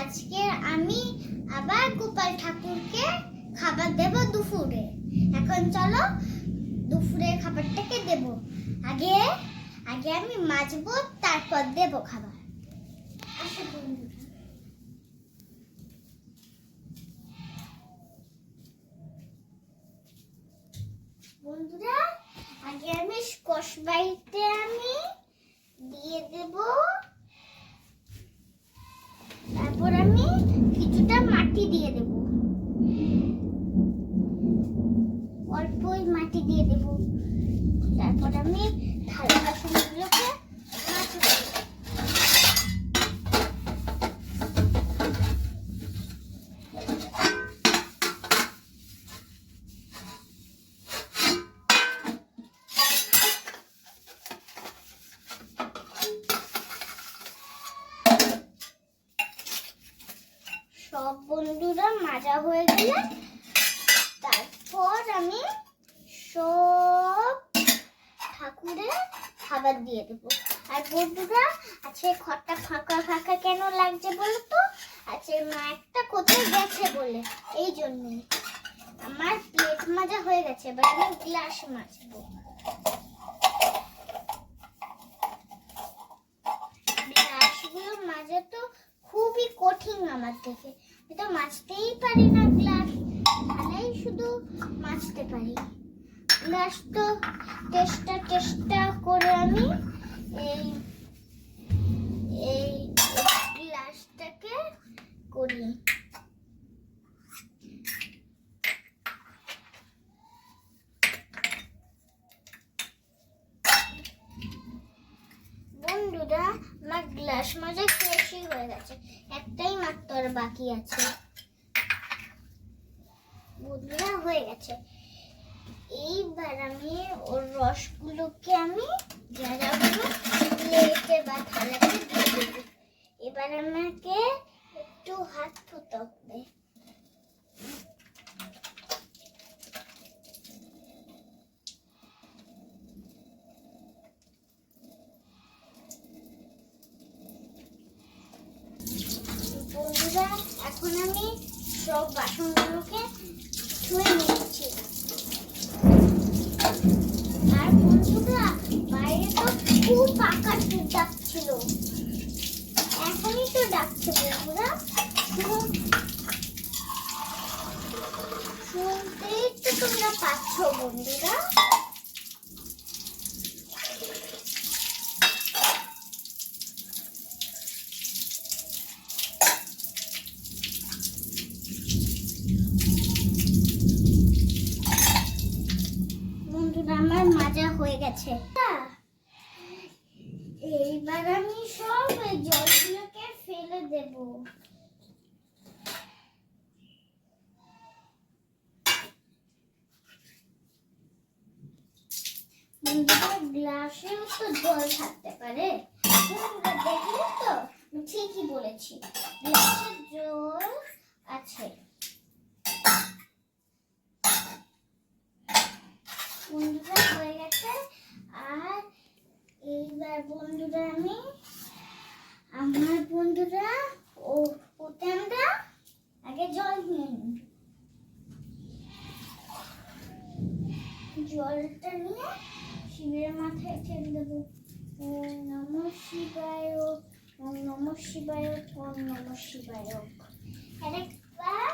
আজকে আমি আবার গোপাল ঠাকুরকে খাবার দেব দুপুরে। এখন চলো দুপুরে খাবারটাকে দেব। আগে আগে আমি মাজবো, তারপর দেব খাবার। বন্ধুরা। আগে আমি স্কোয়াশ বাইটে আমি দিয়ে দেব তারপর আমি কিছুটা মাটি দিয়ে দেব। অল্পই মাটি দিয়ে দেব। তারপর আমি থালা বাসনগুলোকে মাজবো সব বন্ধুরা মাজা হয়ে গেলে তারপর আমি সব ঠাকুরের খাবার দিয়ে দেবো। আর বন্ধুরা আছে ঘরটা ফাঁকা ফাঁকা কেন লাগছে বলো তো? আছে মা একটা কোথায় গেছে বলে, এই জন্যই আমার প্লেট মাজা হয়ে গেছে, এবার আমি গ্লাস মাজবো। মাজা তো খুবই কঠিন আমার থেকে। মাজতেই পারি না গ্লাস খালেই শুধু মাজতে পারি। গ্লাস তো চেষ্টা চেষ্টা করে আমি এই এই গ্লাসটাকে করি। বন্ধুরা, আমার গ্লাস মাজা শেষই হয়ে গেছে। একটাই মাত্র বাকি আছে। বন্ধুরা হয়ে গেছে। এইবার আমি ওর রসগুলোকে আমি যারাগুলো প্লেটে বা থালাতে দিয়ে দেবো। এবার আমাকে একটু হাত ধুতে হবে। বন্ধুরা, এখন আমি সব বাসনগুলোকে ধুয়ে নিচ্ছি আর বন্ধুরা বাইরে তো খুব পাকা ডাকছিল এখনই তো ডাকছে বন্ধুরা শুন- শুনতেই তো তোমরা পাচ্ছ বন্ধুরা আমার মাজা হয়ে গেছে। এইবার আমি সব জলগুলোকে ফেলে দেব। গ্লাসেও তো জল থাকতে পারে। দেখলে তো? ঠিকই বলেছি। গ্লাসে জল আছে। বন্ধুরা হয়ে গেছে। আর এইবার বন্ধুরা আমি, আমার বন্ধুরা, ও, ওতে আমরা আগে জল নিয়ে জলটা নিয়ে শিবের মাথায় ঠেলে দেবো। ওম নম শিবায় ওম নম শিবায় ওম নম শিবায় আরেকবার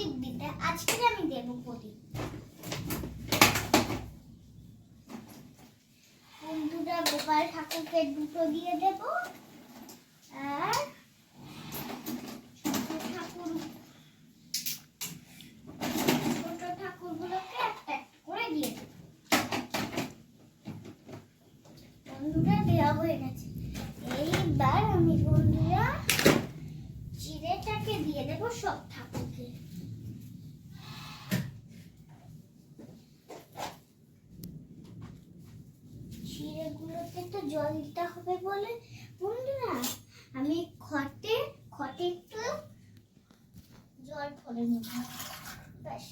প্রদীপ দিতে আজকে আমি দেব প্রদীপ বন্ধুরা গোপাল ঠাকুরকে দুটো দিয়ে দেব আর ছোট ঠাকুর ছোট ঠাকুরগুলোকে একটা একটা করে দিয়ে দেব বন্ধুরা দেওয়া হয়ে গেছে এইবার আমি বন্ধুরা চিড়েটাকে দিয়ে দেব সব ঠাকুরকে চিড়েগুলোতে তো জল দিতে হবে বলে বন্ধুরা আমি খটে খটে একটু জল ভরে নেব ব্যাস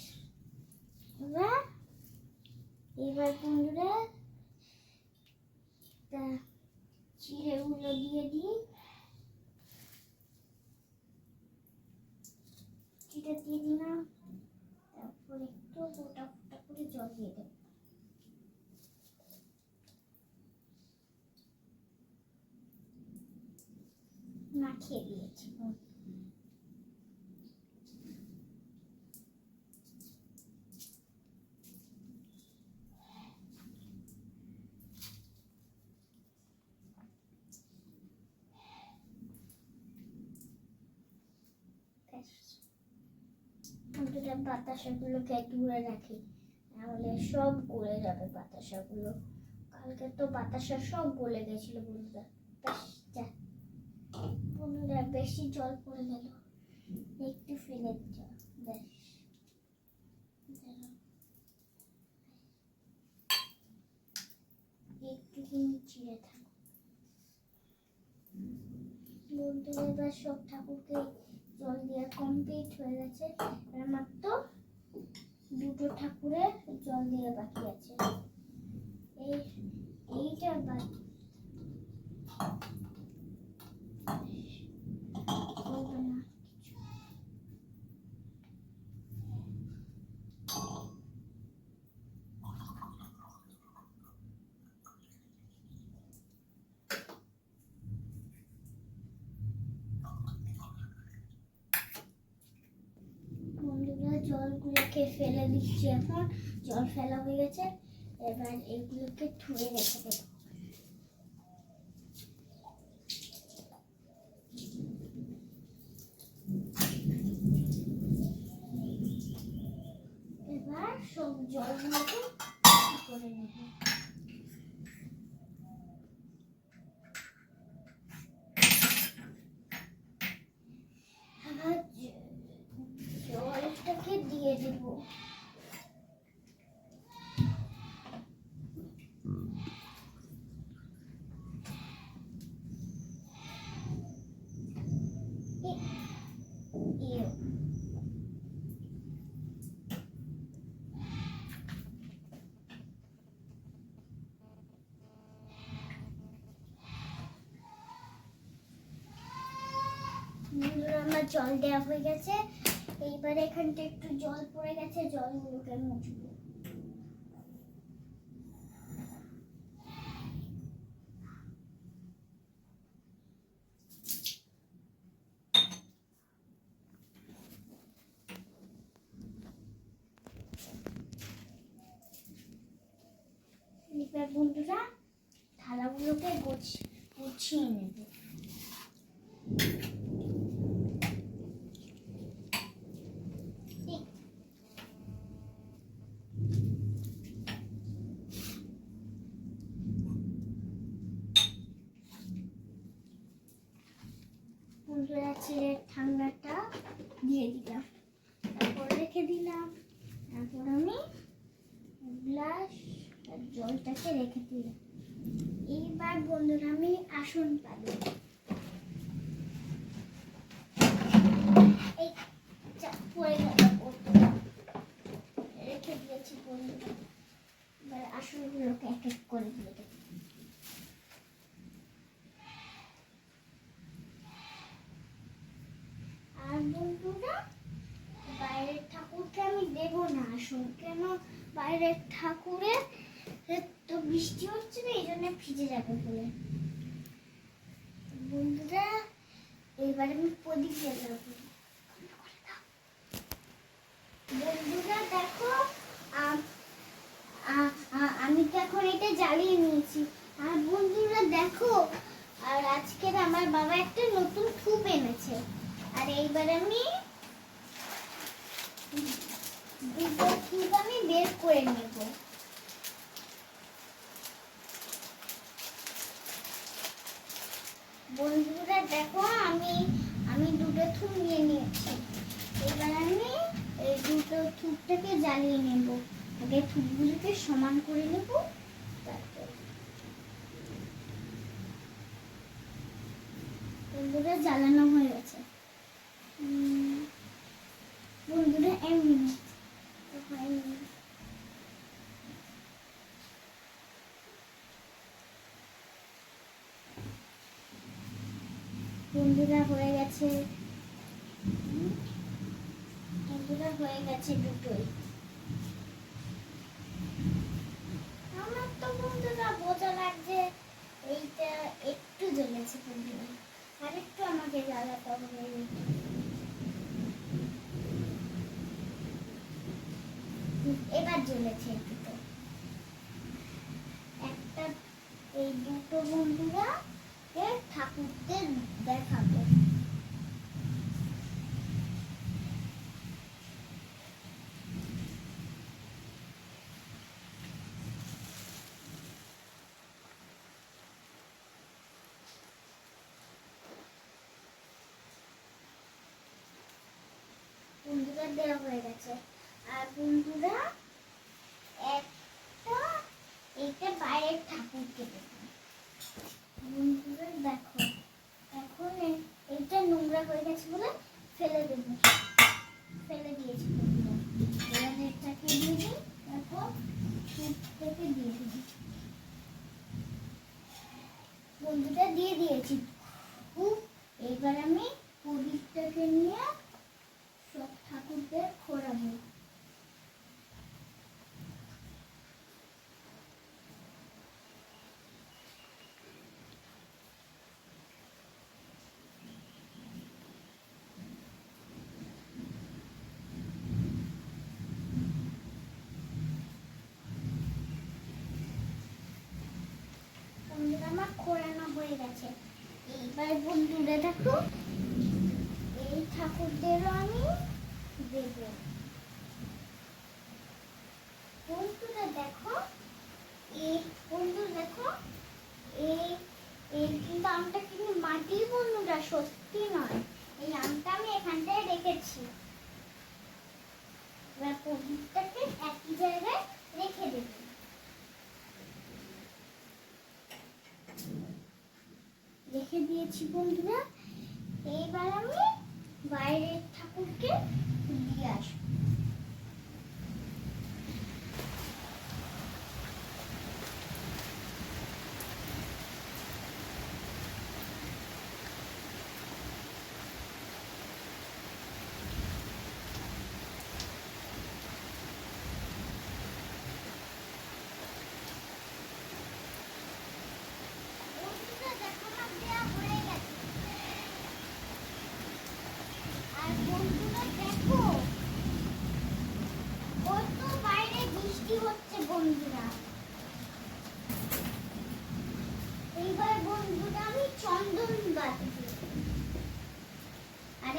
এবার এবার বন্ধুরা তা চিড়েগুলো দিয়ে দিই। চিড়ে দিয়ে দিলাম, তারপর একটু গোটা গোটা করে জল দিয়ে দেবো। মাখিয়ে দিয়েছি ব্যাস। বন্ধুরা বাতাসাগুলোকে দূরে রাখি নাহলে সব গলে যাবে বাতাসাগুলো কালকে তো বাতাসা সব গলে গেছিল বন্ধুরা। বন্ধুরা, বেশি জল পড়ে গেল। একটু ফেলে থাকো। বন্ধুরা, এবার সব ঠাকুরকে জল দেওয়া কমপ্লিট হয়ে গেছে। মাত্র দুটো ঠাকুরের জল দিয়ে বাকি আছে। এই, এইটা বাকি হবে না কিছু। বন্ধুরা জলগুলোকে ফেলে দিচ্ছি এখন? জল ফেলা হয়ে গেছে। এবার এগুলোকে ধুয়ে রেখে দেবো। আমার জল দেওয়া হয়ে গেছে। এইবারে এখানটা একটু জল পড়ে গেছে জলগুলোকে মুছবো বন্ধুরা, থালাগুলোকে গুছিয়ে নেবে। কেন তো বৃষ্টি হচ্ছে না, এই জন্য ভিজে যাবে বলে। বন্ধুরা আমি প্রদীপ জ্বালাবো বন্ধুরা, দেখো, আম- তো এখন এটা জ্বালিয়ে নিয়েছি। আর বন্ধুরা, দেখো, আর আজকের আমার বাবা একটা নতুন থুপ এনেছে। আর এইবার আমি দুটো থুপ আমি বের করে নেব। বন্ধুরা, দেখো আমি আমি দুটো থুপ নিয়ে নিয়েছি। এবার আমি এই দুটো থুপটাকে জ্বালিয়ে নেব। আগে থুপগুলোকে সমান করে নেব, তারপর বন্ধুরা, জ্বালানো হয়ে গেছে উম, বন্ধুরা এক মিনিট হয়নি বন্ধুরা হয়ে গেছে। বন্ধুরা হয়ে গেছে দুটোই। আমার তো বন্ধুরা বোঝা লাগছে, এইটা একটু জ্বলেছে বন্ধুরা আরেকটু আমাকে জ্বালাতে হবে। এবার জ্বলেছে দুটো। একটা, এই দুটো বন্ধুরা কে ঠাকুরদের দেখাবো বন্ধুরা দেওয়া হয়ে গেছে আর বন্ধুরা একটা এইটা বাইরের ঠাকুরকে দেবো বন্ধুরা দেখো এখন এ- এইটা নোংরা হয়ে গেছে বলে ফেলে দেবো ফেলে দিয়েছি বন্ধুরা এবার এটাকে দিয়ে দিই তারপর থেকে দিয়ে দিই বন্ধুটা দিয়ে দিয়েছি। এইবার আমি প্রদীপটাকে নিয়ে সব ঠাকুরদের খোরাবো বন্ধুরা আমার খোরানো হয়ে গেছে। এইবার বন্ধুরা দেখো এই ঠাকুরদেরও আমি দেব বন্ধুরা দেখো এই বন্ধু দেখো এই এই কিন্তু আমটা কিন্তু মাটির বন্ধুরা সত্যি নয় এই আমটা আমি এখানটায় রেখেছি এবার প্রদীপটাকে একই জায়গায় রেখে দেবো রেখে দিয়েছি বন্ধুরা। এইবার আমি বাইরের ঠাকুরকে দিয়ে আসব বন্ধুরা দেখো আমার দেয়া হয়ে গেছে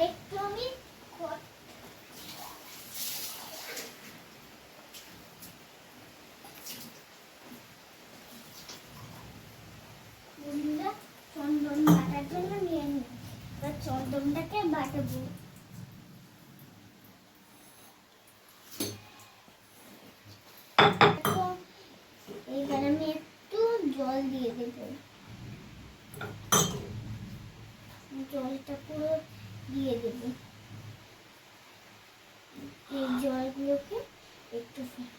একটু আমি ঘর- বন্ধুরা চন্দন বাটার জন্য নিয়ে নিই এবার চন্দনটাকে বাটবো তো এইবার আমি একটু জল দিয়ে দেব জলটা পুরো দিয়ে দেব এই জলগুলোকে একটু ফে-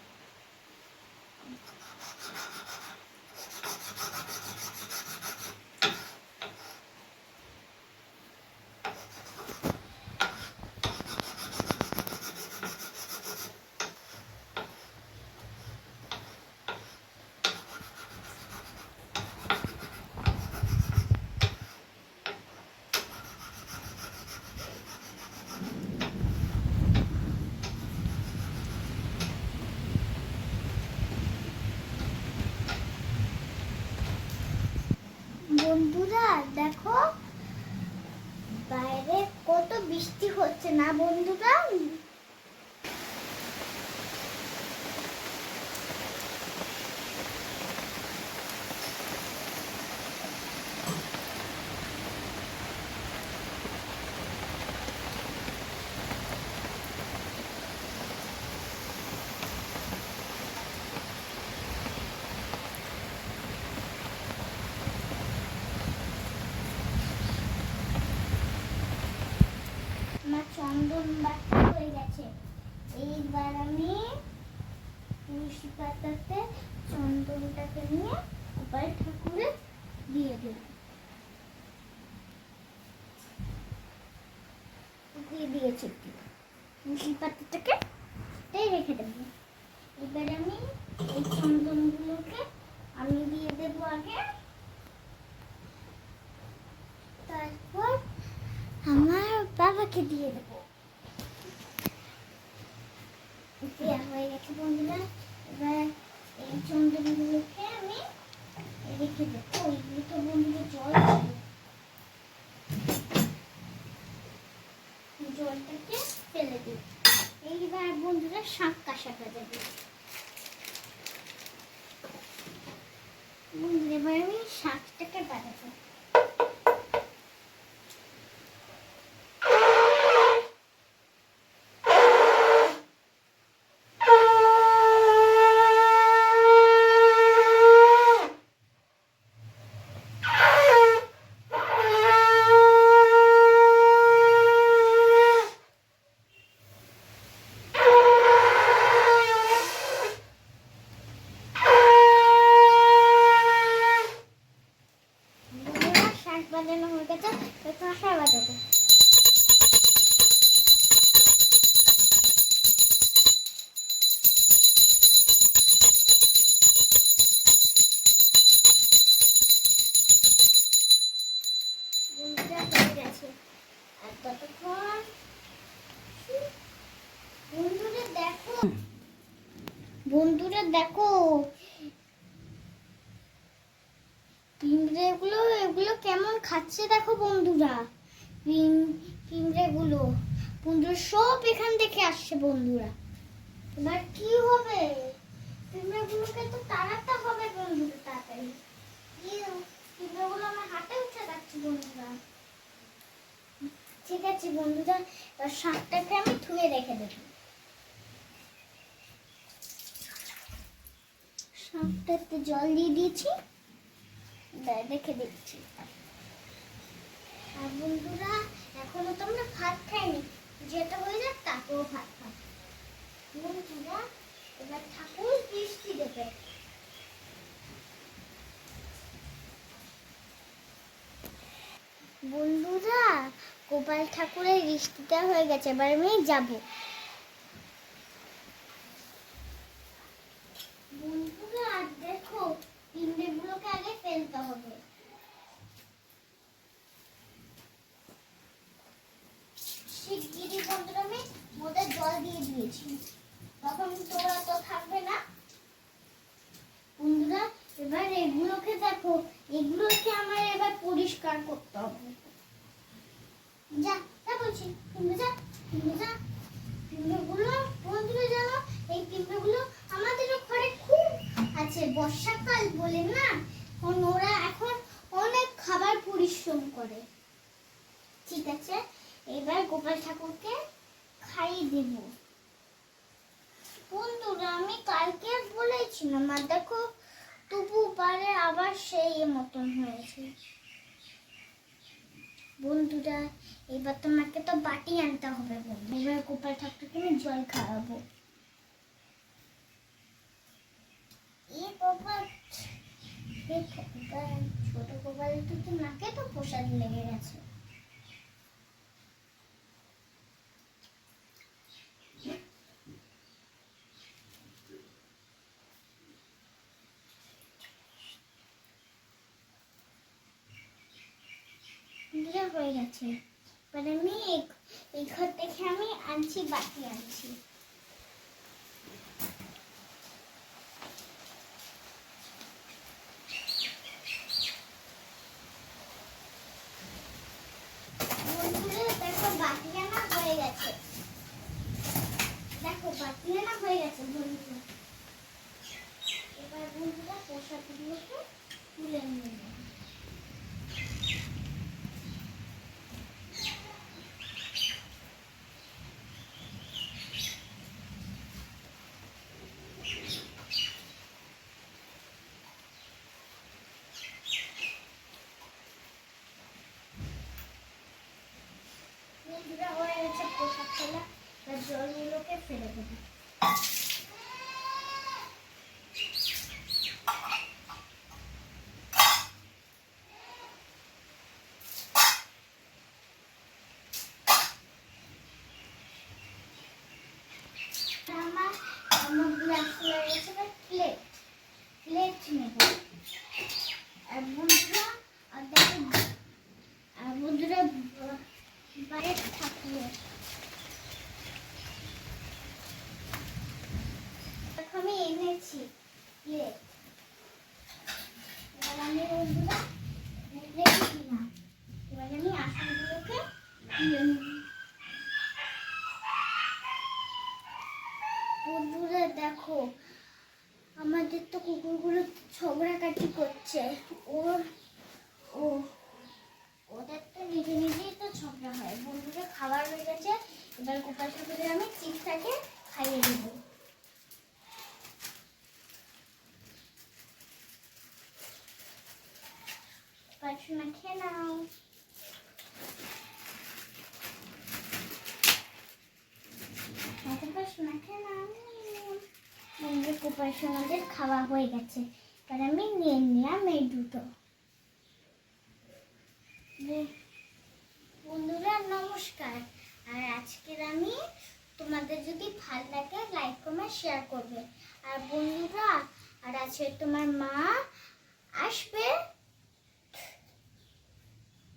বন্ধুরা দেখো বাইরে কত বৃষ্টি হচ্ছে না বন্ধুরা আমার চন্দন বাটা হয়ে গেছে এইবার আমি তুলসী পাতাতে চন্দনটাকে নিয়ে গোপাল ঠাকুরে দিয়ে দেব দিয়ে দিয়েছি তুলসী পাতাটাকে রেখে দেবো। এবার আমি এই চন্দনগুলোকে আমি দিয়ে দেবো আগে। তারপর আমার বাবাকে দিয়ে দেবো। দেওয়া হয়ে গেছে বন্ধুরা, এবার এই চন্দনগুলোকে আমি রেখে দেবো। ওইগুলো তো বন্ধুরা জল ফেলে দিই। এইবার বন্ধুরা শাক ফেলে দিই বন্ধুরা এবার আমি শাকটাকে বাড়াবো বন্ধুরা, দেখো। পিঁপড়েগুলো, এগুলো কেমন খাচ্ছে দেখো বন্ধুরা। পিঁপড়েগুলো। বন্ধুরা, সব এখান থেকে আসছে বন্ধুরা। এবার কি হবে? পিঁপড়েগুলোকে তো তাড়াতে হবে বন্ধুরা, তাড়াতাড়ি। পিঁপড়েগুলো আমার হাতে উঠে যাচ্ছে বন্ধুরা। ঠিক আছে বন্ধুরা, এবার শাকটাকে আমি ধুয়ে রেখে দেবো। শাকটাতে জল দিয়ে দিয়েছি। দে- রেখে দিচ্ছি। আর বন্ধুরা, এখনও তো আমরা ভাত খাইনি। যেটা হয়ে যাক, তারপরেও ভাত খাব। বন্ধুরা, এবার ঠাকুর বৃষ্টি দেবে। বন্ধুরা, গোপাল ঠাকুরের বৃষ্টিটা হয়ে গেছে, এবার আমি যাব বন্ধুরা দেখো পিঁপড়েগুলোকে আগে ফেলতে হবে শিগগিরই বন্ধুরা আমি মোদের জল দিয়ে দিয়েছি তখন তোরা তো থাকবে না বন্ধুরা এবার এগুলোকে দেখো এগুলোকে আমার এবার পরিষ্কার করতে হবে যা তা বলছি বলছি পিঁপড়ে যা পিঁপড়ে যা পিঁপড়েগুলো বন্ধুরা জানো এই পিঁপড়েগুলো আমাদেরও ঘরে খুব আছে বর্ষাকাল বলে না? কারণ ওরা এখন অনেক খাবার পরিশ্রম করে। ঠিক আছে? এবার গোপাল ঠাকুরকে খাইয়ে দেব। বন্ধুরা, আমি কালকে বলেছিলাম, আর দেখো, তবু পারে আবার সেই মতন হয়েছে। বন্ধুরা, এবার তোমাকে তো বাটি আনতে হবে বন্ধু। এবার গোপাল ঠাকুরকে আমি জল খাওয়াবো। এ গোপাল ছোট তো তো প্রসাদ লেগে গেছে। হয়ে গেছে। এবার আমি এই ঘর থেকে আমি আনছি বাকি আনছি বন্ধুরা, দেখো বাটি আনা হয়ে গেছে দেখো বাটি আনা হয়ে গেছে বন্ধুরা এবার বন্ধুরা প্রসাদগুলোকে তুলে নিয়ে নেব। বন্ধুরা হয়ে ফেলা বা জলগুলোকে ফেলে দেবো আমার আমার গ্লাস হয়ে গেছে এবার প্লেট প্লেট নেব আর বন্ধুরা আর দেখো আর বন্ধুরা বাইরে ঠাকুর দেখো আমি এনেছি প্লেট এবার আমি বন্ধুরা রেখে দিলাম এবার আমি আসনগুলোকে তুলে নিই বন্ধুরা দেখো, আমাদের তো কুকুরগুলো ঝগড়াকাটি করছে। ওর, ও, ওদের তো নিজে নিজেই তো ঝগড়া হয়। বন্ধুরা খাবার হয়ে গেছে, এবার গোপাল ঠাকুরের আমি চিপসটাকে খাইয়ে দেবো। পড়াশোনা খেয়ে নাও। পড়াশোনা খেয়ে নাও। বন্ধুরা কুপারশোনাদের খাওয়া হয়ে গেছে। এবার আমি নিয়ে নিলাম এই দুটো। বন্ধুরা, নমস্কার। আর আজকের আমি তোমাদের যদি ভালো লাগে লাইক কমেন্ট শেয়ার করবে। আর বন্ধুরা, আর আছে তোমার মা আসবে।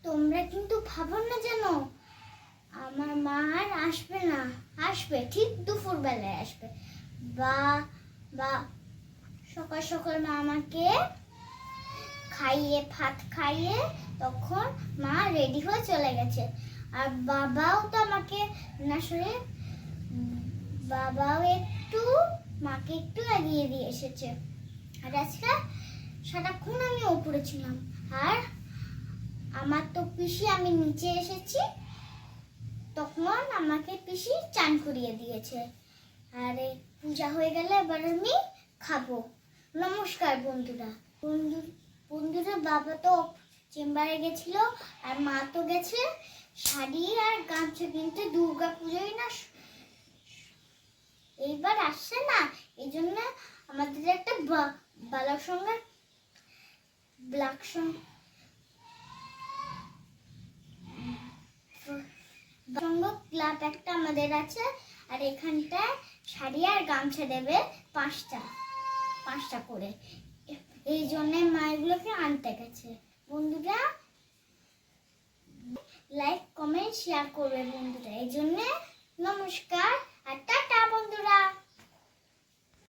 তোমরা কিন্তু ভাবো না যেন আমার মা আর আসবে না। আসবে, ঠিক দুপুর বেলায় আসবে। বা বা সকাল সকাল মা আমাকে খাইয়ে ভাত খাইয়ে তখন মা রেডি হয়ে চলে গেছে। আর বাবাও তো আমাকে না উম, বাবাও একটু মাকে একটু এগিয়ে দিয়ে এসেছে। আর আজকে সারাক্ষণ আমি ওপরে ছিলাম। আর আমার তো পিসি আমি নিচে এসেছি তখন আমাকে পিসি চান করিয়ে দিয়েছে। আর এই পূজা হয়ে গেলে এবার আমি খাব। নমস্কার বন্ধুরা। বন্ধু বন্ধুরা বাবা তো চেম্বারে গেছিল, আর মা তো গেছে। শাড়ি আর গামছা কিনতে দুর্গা পুজোয় না এইবার আসছে না। এই জন্য আমাদের একটা বালার সঙ্গে ব্ল্যাক সঙ্গ ক্লাব একটা আমাদের আছে, আর এখানটায় শাড়ি আর গামছা দেবে পাঁচটা পাঁচটা করে। এই জন্যে মায়েরগুলোকে আনতে গেছে। বন্ধুরা লাইক কমেন্ট শেয়ার করবে বন্ধুরা। এই জন্যে নমস্কার